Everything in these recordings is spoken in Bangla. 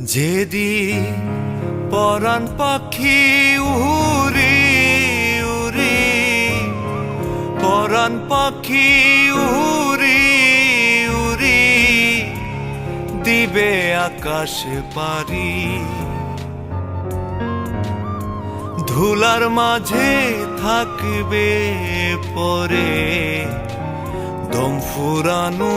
যেদিন পরাণ পাখি উড়ি উড়ি পরাণ পাখি উড়ি উড়ি দিবে আকাশে পারি। ধুলার মাঝে থাকবে পরে, দম ফুরানো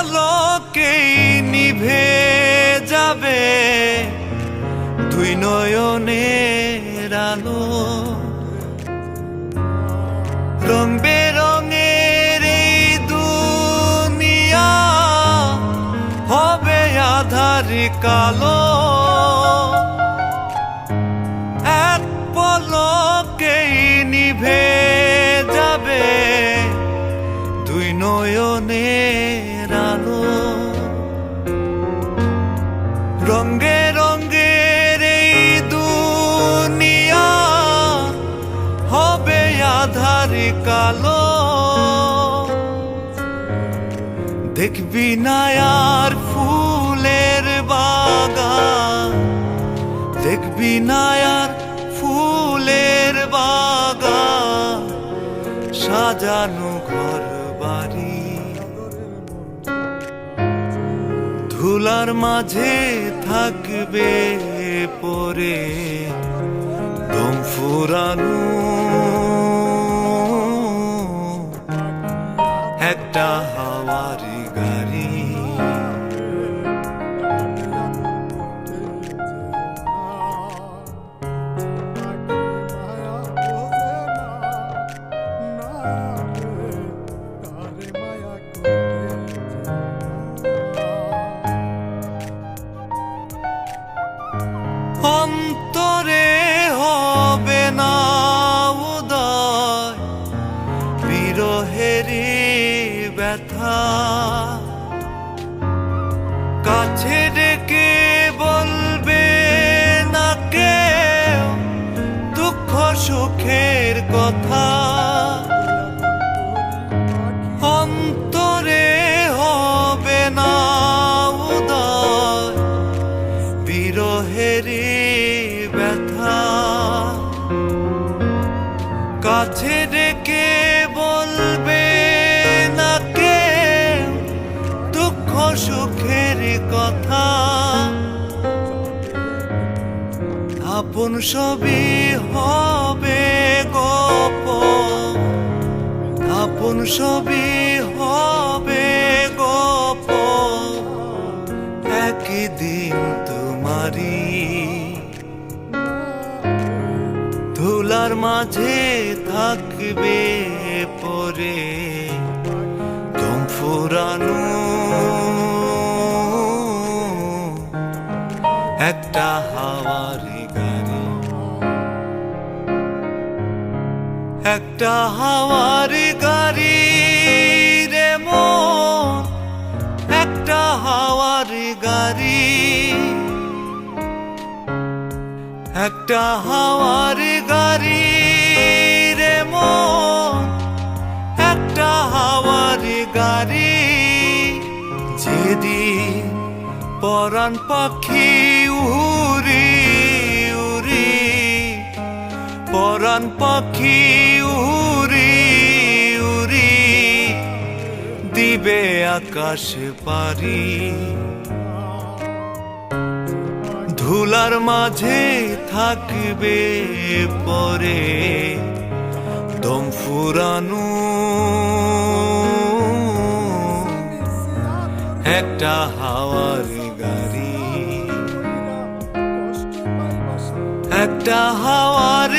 পলকেই নিভে যাবে। দুই নয়নের আলো। রং বেরঙের এই দুনিয়া হবে আধার কালো। এক পলকেই নিভে কালো। দেখবি না আর ফুলের বাগান। দেখবি না আর ফুলের বাগান। সাজানো ঘর বাড়ি। ধুলার মাঝে থাকবে পরে। দম ফুরানো কথা। আপন সবই হবে গপ আপন সবই হবে গপ একদিন তোমারি ধুলার মাঝে থাকবে পরে। দম ফুরানো একটা হাওয়ার গাড়ি একটা হাওয়ার গাড়ি রে মন, একটা হাওয়ার গাড়ি। একটা হাওয়ার গাড়ি রে মন, একটা হাওয়ার গাড়ি। যেদিন পরাণ পাখি উড়ি উড়ি পরাণ পাখি উড়ি উড়ি দিবে আকাশে পারি। ধুলার মাঝে থাকবে পরে দম ফুরানো। একটা হাওয়ার হাওয়ার